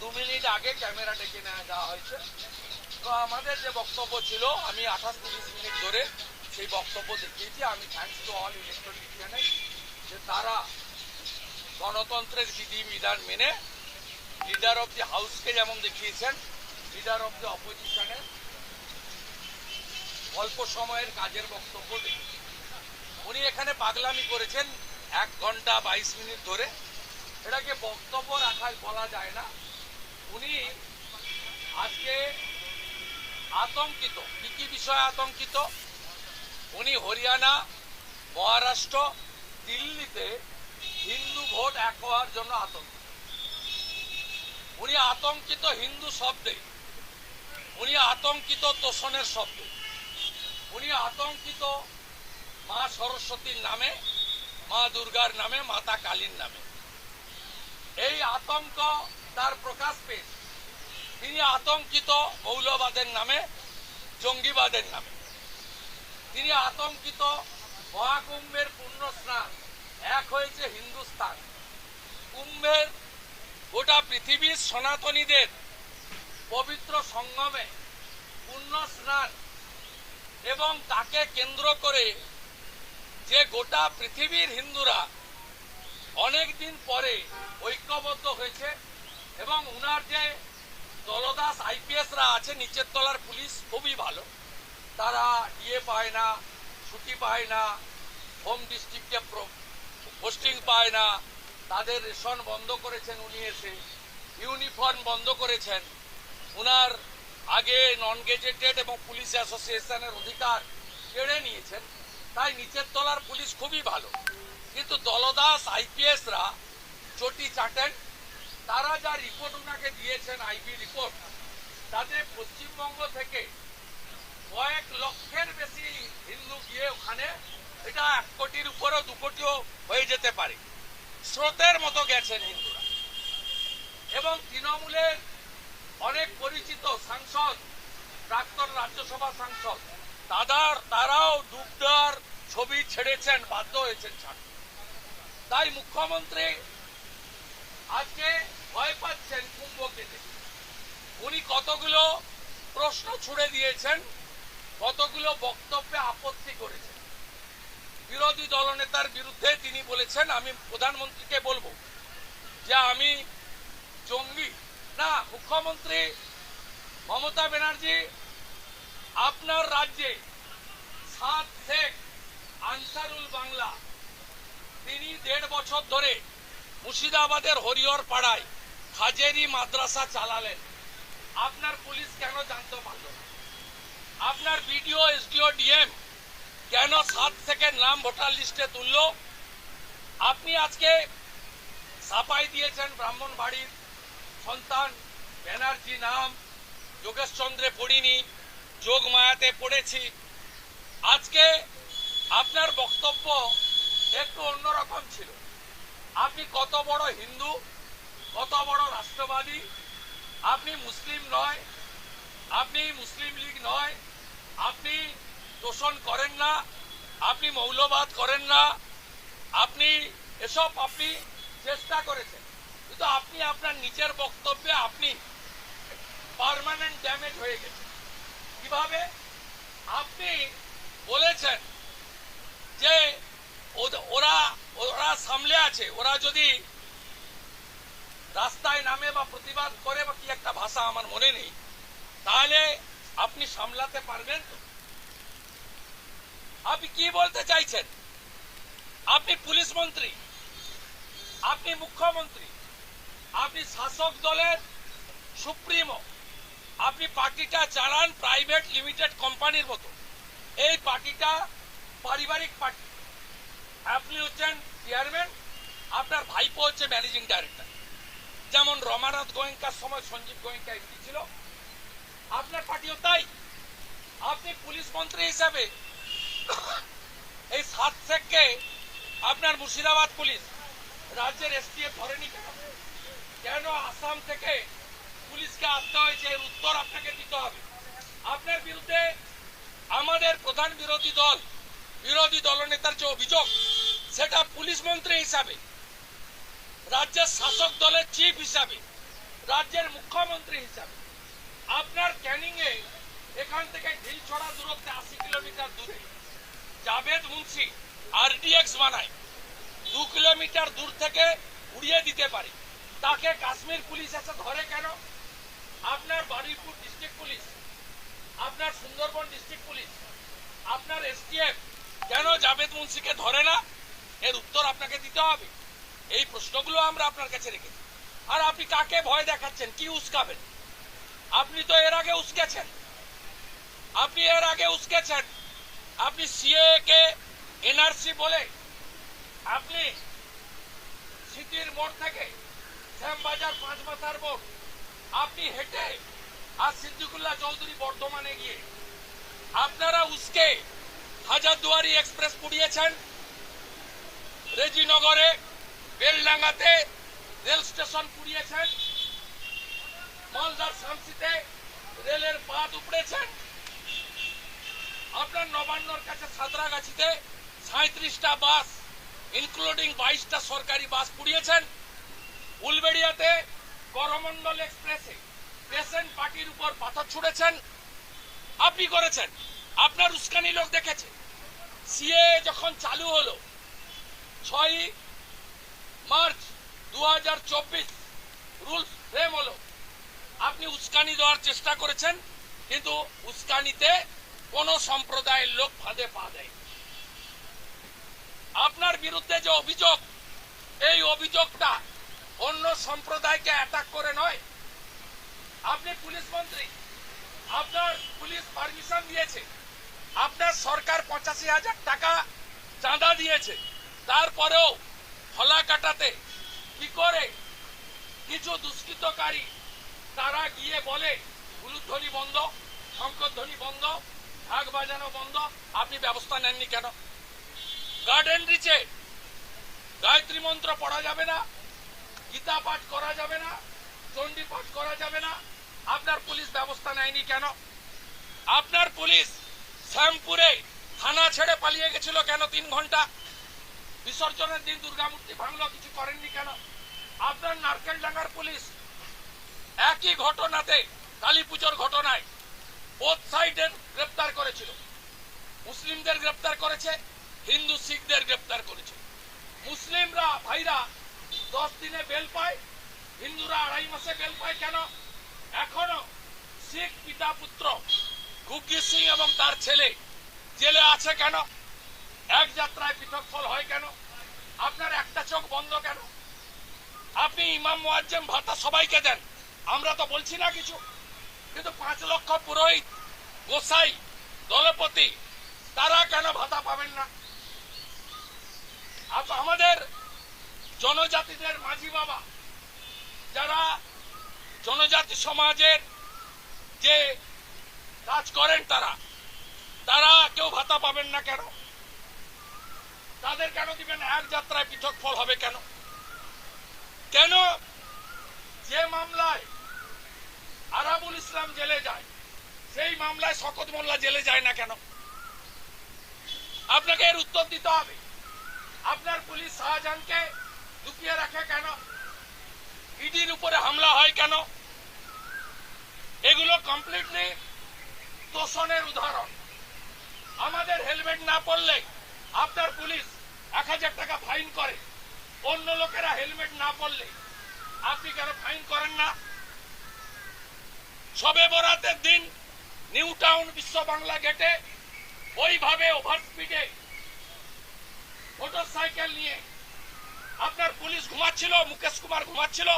দু মিনিট আগে ক্যামেরা ডেকে নেওয়া যাওয়া হয়েছে। তো আমাদের যে বক্তব্য ছিল, আমি আঠাশ তিরিশ মিনিট ধরে সেই বক্তব্য দেখিয়েছি। আমি থ্যাংকস টু অল ইলেকট্রনিশিয়ানে যে তারা গণতন্ত্রের বিধি, বিধান মেনে লিডার অফ দি হাউসকে যেমন দেখিয়েছেন লিডার অফ দি অপোজিশনের অল্প সময়ের কাজের বক্তব্য দেখিয়েছেন। উনি এখানে পাগলামি করেছেন এক ঘণ্টা বাইশ মিনিট ধরে। এটাকে বক্তব্য রাখায় বলা যায় না। উনি আজকে আতঙ্কিত, কি কি বিষয়ে আতঙ্কিত? উনি হরিয়ানা, মহারাষ্ট্র, দিল্লিতে হিন্দু ভোট এক হওয়ার জন্য আতঙ্কিত। উনি আতঙ্কিত হিন্দু শব্দে, উনি আতঙ্কিত তোষণের শব্দে, উনি আতঙ্কিত মা সরস্বতীর নামে, মা দুর্গার নামে, মাতা কালীর নামে। এই আতঙ্ক তার প্রকাশ পেয়েছে তিনি আতঙ্কিত মৌলবাদের নামে, জঙ্গিবাদের নামে। তিনি আতঙ্কিত মহাকুম্ভের পুণ্য স্নান এক হয়েছে হিন্দুস্তান কুম্ভের গোটা পৃথিবীর সনাতনীদের পবিত্র সঙ্গমে পুণ্য স্নান এবং তাকে কেন্দ্র করে যে গোটা পৃথিবীর হিন্দুরা অনেক দিন পরে ঐক্যবদ্ধ হয়েছে এবং উনার যে দলদাস আইপিএসরা আছে, নিচের তলার পুলিশ খুবই ভালো। তারা ইয়ে পায় না, ছুটি পায় না, হোম ডিস্ট্রিক্টে পোস্টিং পায় না। তাদের রেশন বন্ধ করেছেন উনি এসে, ইউনিফর্ম বন্ধ করেছেন। উনার আগে নন গেজেটেড এবং পুলিশ অ্যাসোসিয়েশনের অধিকার কেড়ে নিয়েছেন। তাই নিচের তলার পুলিশ খুবই ভালো। কিন্তু দলদাস, আইপিএসরা চটি চাটেন তারা যা রিপোর্ট ওনাকে দিয়েছেন আইবি রিপোর্ট তাতে পশ্চিমবঙ্গ থেকে কয়েক লক্ষের বেশি হিন্দু গিয়ে ওখানে এটা এক কোটির উপরেও দু কোটিও হয়ে যেতে পারে। স্রোতের মতো গেছেন হিন্দুরা। এবং তৃণমূলের অনেক পরিচিত সাংসদ, প্রাক্তন রাজ্যসভা সাংসদ, তাদার, তারাও ডুবদার ছবি ছেড়েছেন, বাধ্য হয়েছেন ছাড়তে। তাই মুখ্যমন্ত্রী আজকে ভয় পাচ্ছেন কুম্ভকে দেখে উনি কতগুলো প্রশ্ন ছুড়ে দিয়েছেন, কতগুলো বক্তব্যে আপত্তি করেছেন। বিরোধী দলনেতার বিরুদ্ধে তিনি বলেছেন, আমি প্রধানমন্ত্রীকে বলব যে আমি জঙ্গি। না, মুখ্যমন্ত্রী মমতা ব্যানার্জি, আপনার রাজ্যে সাত শেখ আনসারুল বাংলা, তিনি দেড় বছর ধরে মুর্শিদাবাদের হরিহর পাড়ায় হাজেরি মাদ্রাসা চালালেন। আপনার পুলিশ কেন জানতে পারল? আপনার বিডিও, এসডিও, ডিএম কেন সাত থেকে নাম ভোটার লিস্টে তুললো? আপনি আজকে সাফাই দিয়েছেন ব্রাহ্মণ বাড়ির সন্তান, ব্যানার্জি নাম যোগেশচন্দ্রে পড়িনি, যোগ মায়াতে পড়েছি। আজকে আপনার বক্তব্য একটু অন্যরকম ছিল। আপনি কত বড় হিন্দু? কত বড় রাষ্ট্রবাদী? আপনি মুসলিম নয়, আপনি মুসলিম লীগ নয়, আপনি তোষণ করেন না, আপনি মৌলবাদ করেন না, আপনি এসব আপনি চেষ্টা করেছেন। কিন্তু আপনি আপনার নিজের বক্তব্যে আপনি পার্মানেন্ট ড্যামেজ হয়ে গেছেন। কীভাবে? আপনি বলেছেন যে ওরা ওরা সামলে আছে, ওরা যদি রাস্তায় নামে বা প্রতিবাদ করে বা কি একটা ভাষা আমার মনে নেই, তাহলে আপনি সামলাতে পারবেন তো? আপনি কি বলতে চাইছেন? আপনি পুলিশ মন্ত্রী, আপনি মুখ্যমন্ত্রী, আপনি শাসক দলের সুপ্রিমো, আপনি পার্টিটা চালান প্রাইভেট লিমিটেড কোম্পানির মতো। এই পার্টিটা পারিবারিক পার্টি। আপনি হচ্ছেন চেয়ারম্যান, আপনার ভাইপো হচ্ছে ম্যানেজিং ডাইরেক্টর। যেমন রমানাথ গোয়েঙ্কার সময় সঞ্জীব গোয়েঙ্কা এমপি ছিল, আপনার পার্টিও তাই। আপনি পুলিশ মন্ত্রী হিসাবে এই সাত শেখকে আপনার মুর্শিদাবাদ পুলিশ রাজ্যের এসটিএফ ধরেনি কেন? কেন আসাম থেকে পুলিশকে আসতে হয়েছে? উত্তর আপনাকে দিতে হবে। আপনার বিরুদ্ধে আমাদের প্রধান বিরোধী দল, বিরোধী দলনেতার যে অভিযোগ, সেটা পুলিশ মন্ত্রী হিসাবে রাজ্যের শাসক দলের চিফ হিসাবে, রাজ্যের মুখ্যমন্ত্রী হিসাবে। আপনার ক্যানিং এ এখান থেকে ঢিলছড়া দূরত্বে আশি কিলোমিটার দূরে জাভেদ মুন্সি আরডিএক্স বানায়। দু কিলোমিটার দূর থেকে উড়িয়ে দিতে পারে। তাকে কাশ্মীর পুলিশ এসে ধরে কেন? আপনার বারুইপুর ডিস্ট্রিক্ট পুলিশ, আপনার সুন্দরবন ডিস্ট্রিক্ট পুলিশ, আপনার এসটিএফ কেন জাভেদ মুন্সিকে ধরে না? এর উত্তর আপনাকে দিতে হবে। এই প্রশ্নগুলো আমরা আপনার কাছে রেখেছি আর আপনি কাকে ভয় দেখাচ্ছেন? কি উস্কাবেন? আপনি তো এর আগে উস্কেছেন। আপনি এর আগে উস্কেছেন। আপনি সিএ কে এনআরসি বলে আপনি সিটির মোড় থেকে শ্যামবাজার পাঁচ মাথার মোড় আপনি হেঁটে আর সিদ্দিকুল্লাহ চৌধুরী বর্ধমানে গিয়ে আপনারা উস্কে হাজারদুয়ারি এক্সপ্রেস পুড়িয়েছেন। রেজিনগরে বেলডাঙ্গাতে রেল স্টেশন পুড়িয়েছেন। মালদার শামসিতে রেলের পাত উপড়েছেন। আপনার নবান্নর কাছে সাঁতরাগাছিতে সাঁত্রিশটা বাস, ইনক্লুডিং বাইশটা সরকারি বাস পুড়িয়েছেন। উলবেড়িয়াতে করমন্ডল এক্সপ্রেসে পেশেন্ট পার্টির উপর পাথর ছুড়েছেন। আপনি করেছেন। আপনার উস্কানি লোক দেখেছে। সিএ যখন চালু হলো ছয় মার্চ দু হাজার চব্বিশ রুলস ফ্রেম হলো। আপনি উস্কানি দেওয়ার চেষ্টা করেছেন, কিন্তু উস্কানিতে কোন সম্প্রদায়ের লোক ফাঁদে পা দেয় আপনার বিরুদ্ধে যে অভিযোগ, এই অভিযোগটা অন্য সম্প্রদায়কে অ্যাটাক করে নয়। আপনি পুলিশ মন্ত্রী, আপনার পুলিশ পারমিশন দিয়েছে। আপনার সরকার পঁচাশি হাজার টাকা চাঁদা দিয়েছে। তারপরেও ফলা কাটাতে কি করে? কিছু দুষ্কৃতকারী, তারা গিয়ে বলে উলুধ্বনি বন্ধ শঙ্করধ্বনি বন্ধ, ঢাক বাজানো বন্ধ, আপনি ব্যবস্থা নেননি কেন? গার্ডেন রিচে গায়ত্রী মন্ত্র পড়া যাবে না, গীতা পাঠ করা যাবে না, চণ্ডী পাঠ করা যাবে না, আপনার পুলিশ ব্যবস্থা নেয়নি কেন? আপনার পুলিশ শ্যামপুরে থানা ছেড়ে পালিয়ে গেছিল কেন তিন ঘণ্টা? বিসর্জনের দিন দুর্গা মূর্তি ভাঙলো কিছু করেননি কেন? আপনার নারকেল ডাঙ্গার পুলিশ একই ঘটনাতে কালী পুজোর ঘটনায় বোথ সাইডের গ্রেপ্তার করেছিল। মুসলিমদের গ্রেপ্তার করেছে, হিন্দু শিখদের গ্রেপ্তার করেছে। মুসলিমরা ভাইরা দশ দিনে বেল পায়, হিন্দুরা আড়াই মাসে বেল পায় কেন? এখনও শিখ পিতা পুত্র গুগ্গি সিং এবং তার ছেলে জেলে আছে কেন? এক যাত্রায় পৃথক ফল হয় কেন? আপনার একটা চোখ বন্ধ কেন? আপনি ইমাম, মুয়াজ্জেম, ভাতা সবাইকে দেন। আমরা তো বলছি না কিছু। কিন্তু পাঁচ লক্ষ পুরোহিত, গোসাই, দলপতি, তারা কেন ভাতা পাবেন না? আমাদের জনজাতিদের মাঝি বাবা, যারা জনজাতি সমাজের যে কাজ করেন তারা তারা কেউ ভাতা পাবেন না কেন? তাদের কেন দিবেন? এক যাত্রায় পৃথক ফল হবে কেন? কেন? যে মামলায় আরাবুল ইসলাম জেলে যায়, সেই মামলায় শকত মোল্লা জেলে যায় না কেন? আপনাকে এর উত্তর দিতে হবে। আপনার পুলিশ শাহজাহানকে লুকিয়ে রাখে কেন? ইডির উপরে হামলা হয় কেন? এগুলো কমপ্লিটলি তোষণের উদাহরণ। আমাদের হেলমেট না পরলে আপনার পুলিশ এক হাজার টাকা ফাইন করে। অন্য লোকেরা হেলমেট না পরলে আপনি কেন ফাইন করেন না? সবে বরাতের দিন নিউ টাউন বিশ্ব বাংলা গেটে ওইভাবে ওভার স্পিডে মোটর সাইকেল নিয়ে আপনার পুলিশ ঘুমাচ্ছিল, মুকেশ কুমার ঘুমাচ্ছিল,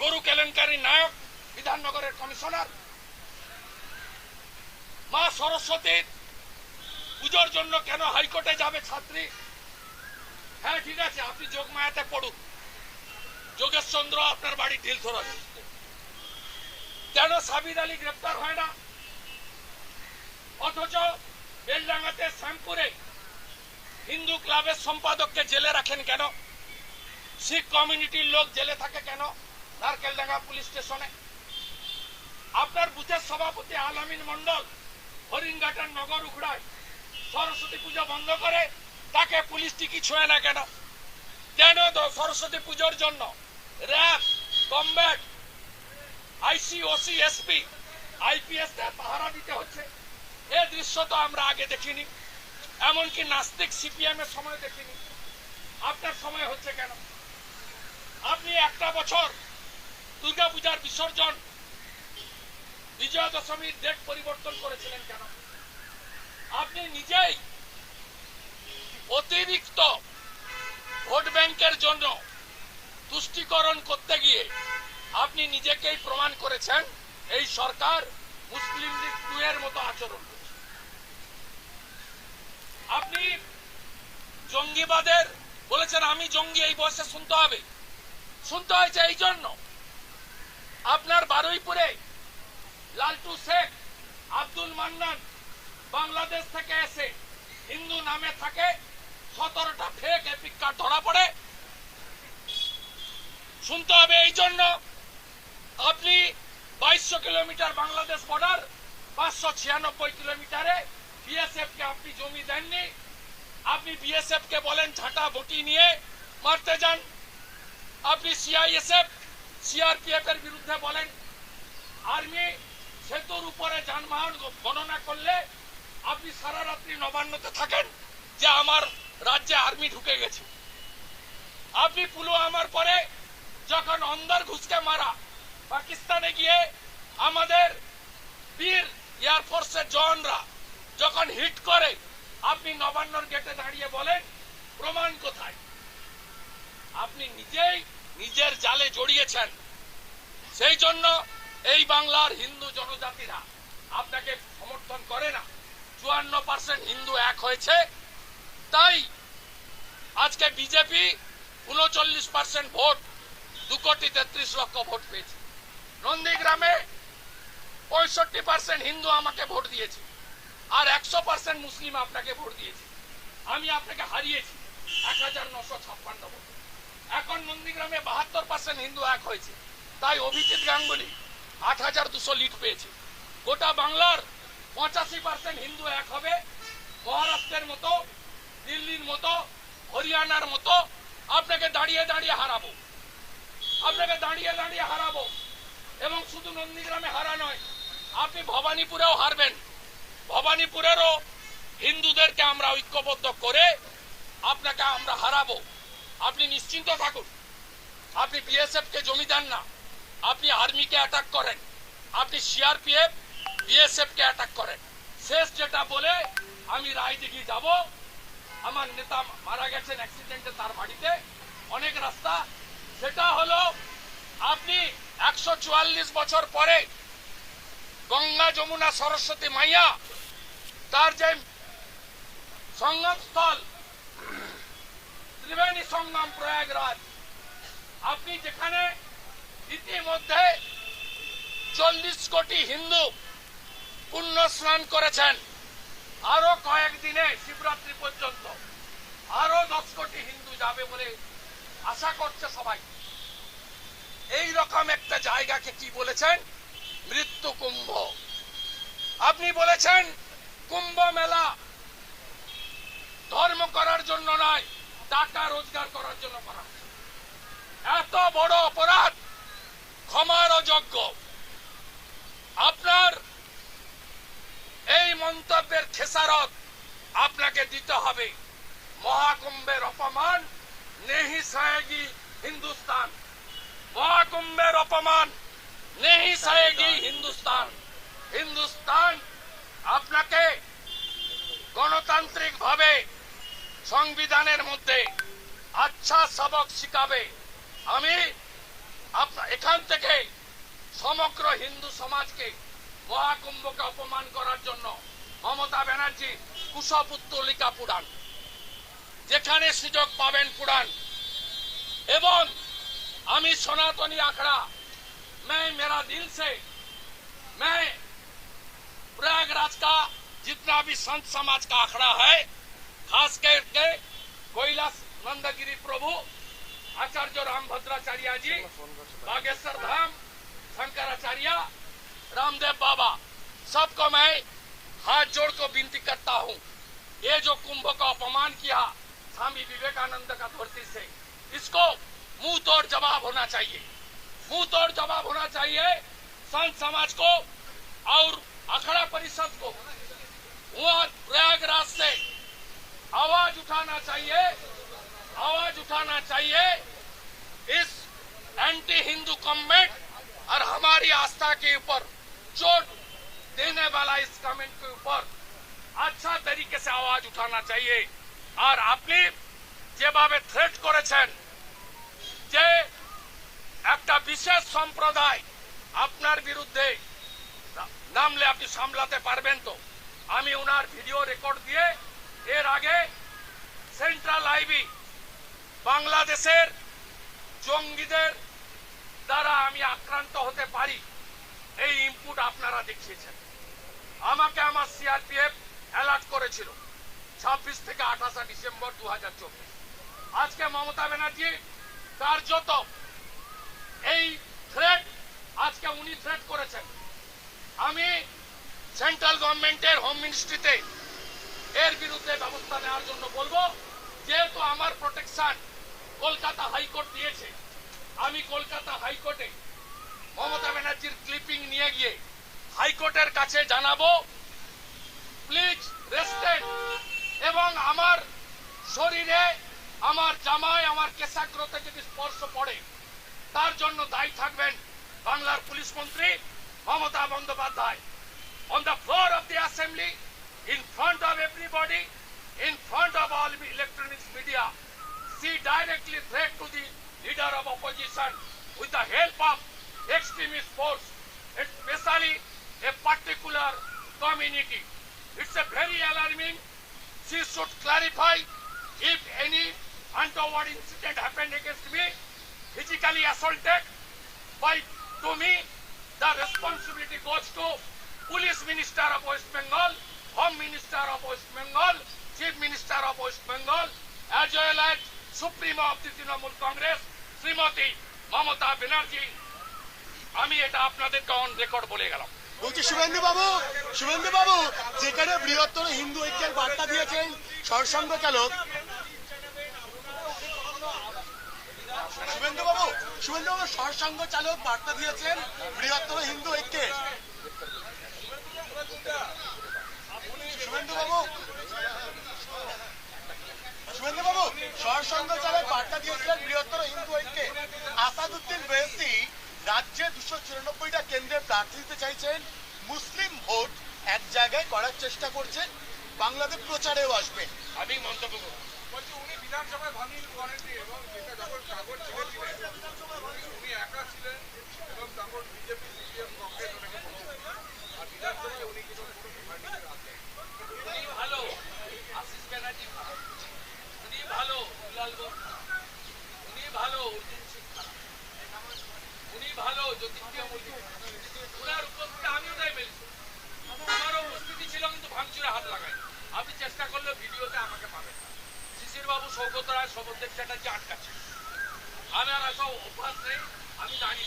গরু কেলেঙ্কারি নায়ক, বিধাননগরের কমিশনার মা সরস্বতীর পুজোর জন্য কেন হাইকোর্টে যাবে ছাত্রী? হ্যাঁ ঠিক আছে, আপনি যোগমায়াতে পড়ুন। যোগেশ চন্দ্র আপনার বাড়ি ঢিল ধরা কেন সাবির আলী গ্রেপ্তার হয় না। অথচ বেলডাঙ্গাতে শ্যামপুরে হিন্দু ক্লাবের সম্পাদককে জেলে রাখেন কেন? শিখ কমিউনিটির লোক জেলে থাকে কেন? নারকেলডাঙ্গা পুলিশ স্টেশনে। আপনার বুথের সভাপতি আলামিন মন্ডল হরিণঘাটার নগর উখড়ায় সরস্বতী পূজা বন্ধ করে তাকে পুলিশ টিকি ছোঁয় না কেন? কেন সরস্বতী পুজোর জন্য? RAB, combat, IC, OC, SP, IPS পাহারা দিতে হচ্ছে। এ দৃশ্য তো আমরা আগে দেখিনি, এমনকি নাস্তিক সিপিএম এর সময় দেখিনি। আপনার সময় হচ্ছে কেন? আপনি একটা বছর দুর্গাপূজার বিসর্জন বিজয়া দশমীর ডেট পরিবর্তন করেছিলেন কেন? আপনি নিজেই অতিরিক্ত ভোট ব্যাংকের জন্য তুষ্টিকরণ করতে গিয়ে আপনি নিজেকেই প্রমাণ করেছেন, এই সরকার মুসলিম লীগ টু এর মতো আচরণ করছে। আপনি জঙ্গিবাদের বলেছেন, আমি জঙ্গি, এই বয়সে শুনতে হবে। শুনতে হয়েছে এই জন্য। আপনার বারুইপুরে লালটু শেখ, আব্দুল মান্নান বাংলাদেশ থেকে এসে হিন্দু নামে থাকে সতেরোটা ফেক এপিক কার্ড ধরা পড়ে। শুনতে হবে এই জন্য আপনি বাইশশো কিলোমিটার বাংলাদেশ বর্ডার, পাঁচশো ছিয়ানব্বই কিলোমিটারে বিএসএফ কে আপনি জমি দেননি। আপনি বিএসএফ কে বলেন ঝাঁটা বটি নিয়ে মারতে যান। আপনি সিআইএসএফ, সিআরপিএফ এর বিরুদ্ধে বলেন, আর্মি সেতুর উপরে যানবাহন গণনা করলে আপনি সারা রাত্রি নবান্নতে থাকেন, যে আমার রাজ্যে আর্মি ঢুকে গেছে। আপনি পুলওয়ামার পরে যখন অন্দর ঘুষকে মারা, পাকিস্তানে গিয়ে আমাদের বীর এয়ারফোর্সের জওয়ানরা যখন হিট করে, আপনি নবান্নর গেটে দাঁড়িয়ে বলেন, প্রমাণ কোথায়? আপনি নিজেই নিজের জালে জড়িয়েছেন। সেই জন্য এই বাংলার হিন্দু জনজাতিরা আপনাকে সমর্থন করে না। চুয়ান্ন পার্সেন্ট হিন্দু এক হয়েছে। তাই আজকে বিজেপি উনচল্লিশ পার্সেন্ট ভোট, দু কোটি তেত্রিশ লক্ষ ভোট পেয়েছে। নন্দীগ্রামে পঁয়ষট্টি পার্সেন্ট হিন্দু আমাকে ভোট দিয়েছে আর একশো পার্সেন্ট মুসলিম আপনাকে ভোট দিয়েছে। আমি আপনাকে হারিয়েছি এক হাজার নশো ছাপ্পান্ন ভোট। এখন নন্দীগ্রামে বাহাত্তর পার্সেন্ট হিন্দু এক হয়েছে। তাই অভিজিৎ গাঙ্গুলি আট হাজার দুশো লিড পেয়েছে। গোটা বাংলার পঁচাশি পার্সেন্ট হিন্দু এক হবে। মহারাষ্ট্রের মতো দিল্লির মতো, হরিয়ানার মতো, আপনাকে দাঁড়িয়ে দাঁড়িয়ে হারাবো। আপনাকে দাঁড়িয়ে দাঁড়িয়ে হারাবো। এবং শুধু নন্দীগ্রামে হারা নয়, আপনি ভবানীপুরেও হারবেন। ভবানীপুরেরও হিন্দুদেরকে আমরা ঐক্যবদ্ধ করে আপনাকে আমরা হারাবো। আপনি নিশ্চিন্ত থাকুন, আপনি বিএসএফ কে জমি দেন না, আপনি আর্মিকে অ্যাটাক করেন, আপনি সিআরপিএফ বিএসএফ কে অ্যাটাক করেন। শেষ যেটা বলে আমি রায়দিঘি যাব। আমার নেতা মারা গেছেন অ্যাক্সিডেন্টে তার বাড়িতে। অনেক রাস্তা। সেটা হলো, আপনি একশো চুয়াল্লিশ বছর পরে গঙ্গা যমুনা সরস্বতী মাইয়া, তার যে সঙ্গম স্থল ত্রিবেণী সঙ্গম প্রয়াগরাজ, আপনি যেখানে ইতিমধ্যে চল্লিশ কোটি হিন্দু পুণ্য স্নান করেছেন আরও কয়েকদিনে শিবরাত্রি পর্যন্ত আরও দশ কোটি হিন্দু যাবে বলে আশা করছে সবাই। এই রকম একটা জায়গাকে কি বলেছেন? মৃত্যু কুম্ভ। আপনি বলেছেন কুম্ভ মেলা ধর্ম করার জন্য নয়, টাকা রোজগার করার জন্য করা এত বড় অপরাধ ক্ষমার অযোগ্য। আপনার এই মন্তব্যের খেসারত আপনাকে দিতে হবে। মহাকুম্ভের অপমান, নেহি সহেগি হিন্দুস্তান। মহাকুম্ভের অপমান, নেহি সহেগি হিন্দুস্তান। হিন্দুস্তান আপনাকে গণতান্ত্রিক ভাবে সংবিধানের মধ্যে আচ্ছা সবক শিখাবে। আমি এখান থেকে সমগ্র হিন্দু সমাজকে মহাকুম্ভকে অপমান করার জন্য মমতা ব্যানার্জি কুশপুত্তলিকা পুরাণ যেখানে সুযোগ পাবেন পুরাণ এবং আমি সনাতনী আখড়া मैं मेरा दिल से मैं प्रयागराज का जितना भी संत समाज का आखड़ा है खास करके कैलाश नंदगिरी प्रभु आचार्य राम भद्राचार्य जी बागेश्वर धाम शंकराचार्य रामदेव बाबा, सबको मैं हाथ जोड़ को विनती करता हूँ। ये जो कुंभ का अपमान किया, स्वामी विवेकानंद का धरती से, इसको मुँह तोड़ जवाब होना चाहिए। मुँह तोड़ जवाब होना चाहिए, संत समाज को और अखड़ा परिषद को। वहाँ प्रयागराज से आवाज़ उठाना चाहिए, आवाज़ उठाना चाहिए। इस एंटी हिंदू कमेंट और हमारी आस्था के ऊपर चोट देने वाला इस कमेंट के ऊपर अच्छा तरीके से आवाज उठाना चाहिए আর আপনি যেভাবে থ্রেট করেছেন যে একটা বিশেষ সম্প্রদায় আপনার বিরুদ্ধে না- নামলে আপনি সামলাতে পারবেন তো আমি ওনার ভিডিও রেকর্ড দিয়ে এর আগে সেন্ট্রাল আইবি বাংলাদেশের জঙ্গিদের দ্বারা আমি আক্রান্ত হতে পারি এই ইনপুট আপনারা দেখিয়েছেন। আমাকে আমার সিআরপিএফ অ্যালার্ট করেছিল ছাব্বিশ থেকে আঠাশে ডিসেম্বর দু হাজার চব্বিশ। আজকে মমতা ব্যানার্জি কার্যত এই থ্রেট আজকে উনি থ্রেট করেছেন। আমি সেন্ট্রাল গভর্নমেন্টের হোম মিনিস্ট্রিতে এর বিরুদ্ধে ব্যবস্থা নেওয়ার জন্য বলব, যেহেতু আমার প্রোটেকশন কলকাতা হাইকোর্ট দিয়েছে, আমি কলকাতা হাইকোর্টে মমতা ব্যানার্জির ক্লিপিং নিয়ে গিয়ে হাইকোর্টের কাছে জানাব প্লিজ রেস্টেন্ট এবং আমার শরীরে, আমার জামাই আমার কেশাগ্রতে যদি স্পর্শ পড়ে, তার জন্য দায়ী থাকবেন বাংলার পুলিশ মন্ত্রী Mamata Bandyopadhyay. On the floor of the assembly in front of everybody in front of all electronics media she directly threat to the leader of opposition with the help of extremist force, especially a particular community. It's a very alarming. She should clarify if any untoward incident happened against me, physically assaulted by to me, the responsibility goes to Police Minister of West Bengal, Home Minister of West Bengal, Chief Minister of West Bengal, as well as Supremo of the Trinamool Congress, Shrimati Mamata Banerjee আমি এটা আপনাদেরকে on record বলে গেলাম। বলছি শুভেন্দু বাবু শুভেন্দু বাবু যেখানে বৃহত্তর হিন্দু ঐক্যের বার্তা দিয়েছেন সরসংঘ চালক। শুভেন্দু বাবু শুভেন্দু বাবু সরসংঘ চালক বার্তা দিয়েছেন বৃহত্তর হিন্দু ঐক্যে। শুভেন্দু বাবু শুভেন্দু বাবু সরসংঘ চালক বার্তা দিয়েছিলেন বৃহত্তর হিন্দু ঐক্যে। আসাদুদ্দিন বেহেস্তি রাজ্যে দুশো চুরানব্বইটা কেন্দ্রে প্রার্থী দিতে চাইছেন মুসলিম ভোট এক জায়গায় করার চেষ্টা করছেন বাংলাদেশ প্রচারেও আসবেন আমি মন্তব্য করব। বলছি উনি বিধানসভায় ভাঙিল করেননি এবং যেটা যখন কাগজ ছেড়েছিলেন উনি একা ছিলেন এবং তখন বিজেপি সিপিএম কংগ্রেস ওনাকে আর বিধানসভায় উনি কিন্তু কোনো ভাঙিলের উনি ভালো আশিস ব্যানার্জি উনি ভালো উনি ভালো। উনি ভালো জ্যোতিপ্রিয় মল্লিক ওনার উপস্থিতি আমিও তাই মেলেছি। আমারও উপস্থিতি ছিল, কিন্তু ভাঙচুরে হাত লাগাই। আপনি চেষ্টা করলে ভিডিওতে আমাকে পাবেন না। শিশির বাবু সৌগত রায় সৌগতদেব চ্যাটার্জি আটকাচ্ছে। আমার এসব অভ্যাস নেই, আমি জানি।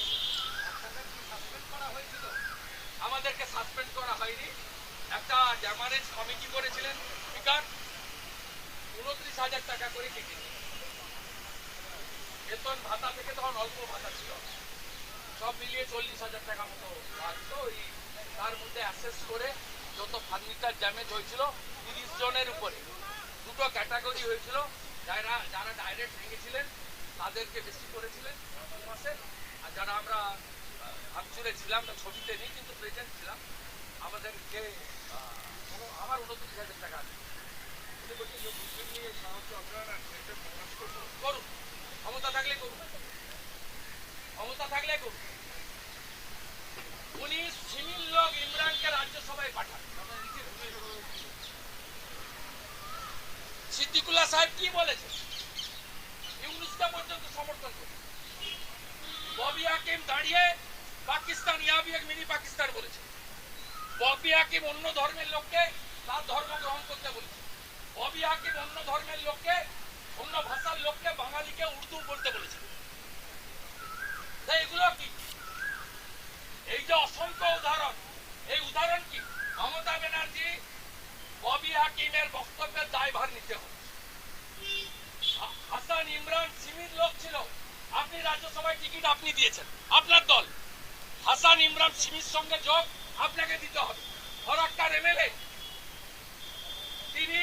আমাদেরকে সাসপেন্ড করা হয়নি। একটা ড্যামারেজ কমিটি করেছিলেন, স্পিকার। উনত্রিশ হাজার টাকা করে কেটে বেতন ভাতা থেকে তখন অল্প ভাতা ছিল। সব মিলিয়ে চল্লিশ হাজার টাকা মতো আসতো ওই তার মধ্যে অ্যাসেস করে যত ফার্নিচার ড্যামেজ হয়েছিল, তিরিশ জনের উপরে। দুটো ক্যাটাগরি হয়েছিল। যারা যারা ডাইরেক্ট ভেঙেছিলেন, তাদেরকে বেশি করেছিলেন মাসে। আর যারা আমরা ভাঙচুরে ছিলাম না ছবিতে নেই, কিন্তু প্রেজেন্ট ছিলাম, আমাদেরকে আমার উনত্রিশ হাজার টাকা আছে। করুন। ক্ষমতা থাকলে করুন। ক্ষমতা থাকলে উনি সিমিল লোক ইমরানকে রাজ্যসভায় পাঠান। সিদ্দিকুল্লাহ সাহেব কি বলেছে? ইউনুসটা পর্যন্ত সমর্থন করে ববি হাকিম দাঁড়িয়ে পাকিস্তান, ইয়াবি এক মিনি পাকিস্তান বলেছে। ববি হাকিম অন্য ধর্মের লোককে তার ধর্ম গ্রহণ করতে বলেছে। ববি হাকিম অন্য ধর্মের লোককে, অন্য ভাষার লোককে বাঙালিকে উর্দু বলতে বলেছে। উদাহরণ কি? মমতা আপনি রাজ্যসভায় টিকিট আপনি দিয়েছেন, আপনার দল। হাসান ইমরান সঙ্গে যোগ আপনাকে দিতে হবে। তিনি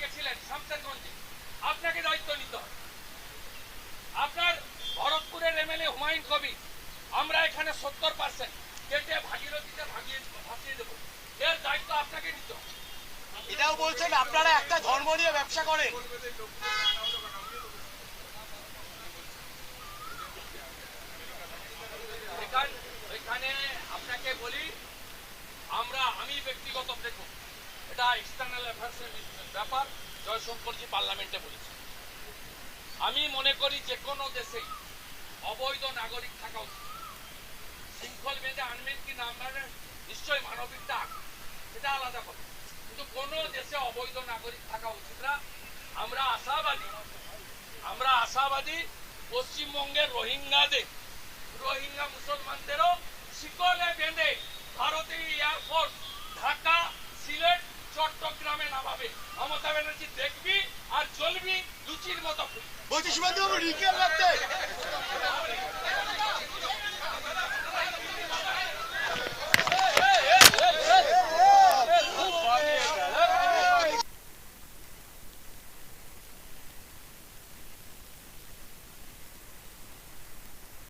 গেছিলেন আপনাকে দায়িত্ব নিতে হবে আপনার হুমায়ুন কবির আমরা এখানে সত্তর পার্সেন্ট কেটে ভাগীরথীতে ভাগিয়ে ভাসিয়ে দেবো। এর দায়িত্ব আপনাকে নিতে হবে। এটাও বলছেন আপনারা একটা ধর্ম নিয়ে ব্যবসা করেন। এখানে আপনাকে বলি আমরা আমি ব্যক্তিগত দেখুন এটা এক্সটার্নাল অ্যাফেয়ার্সের ব্যাপার জয়শঙ্করজি পার্লামেন্টে বলেছে আমি মনে করি যে কোনো দেশেই অবৈধ নাগরিক থাকা উচিত। শৃঙ্খল বেঁধে আনবেন কি না আনবেন নিশ্চয়ই মানবিক ডাক এটা আলাদা কথা। কিন্তু কোনো দেশে অবৈধ নাগরিক থাকা উচিত না। আমরা আশাবাদী আমরা আশাবাদী পশ্চিমবঙ্গের রোহিঙ্গাদের, রোহিঙ্গা মুসলমানদেরও শিকলে বেঁধে ভারতীয় এয়ারফোর্স ঢাকা, সিলেট, চট্টগ্রামে নামাবে। মমতা ব্যানার্জি দেখবি আর চলবি লুচির মতো। বলছি সুমান্ত বাবু রিকেল লাগতে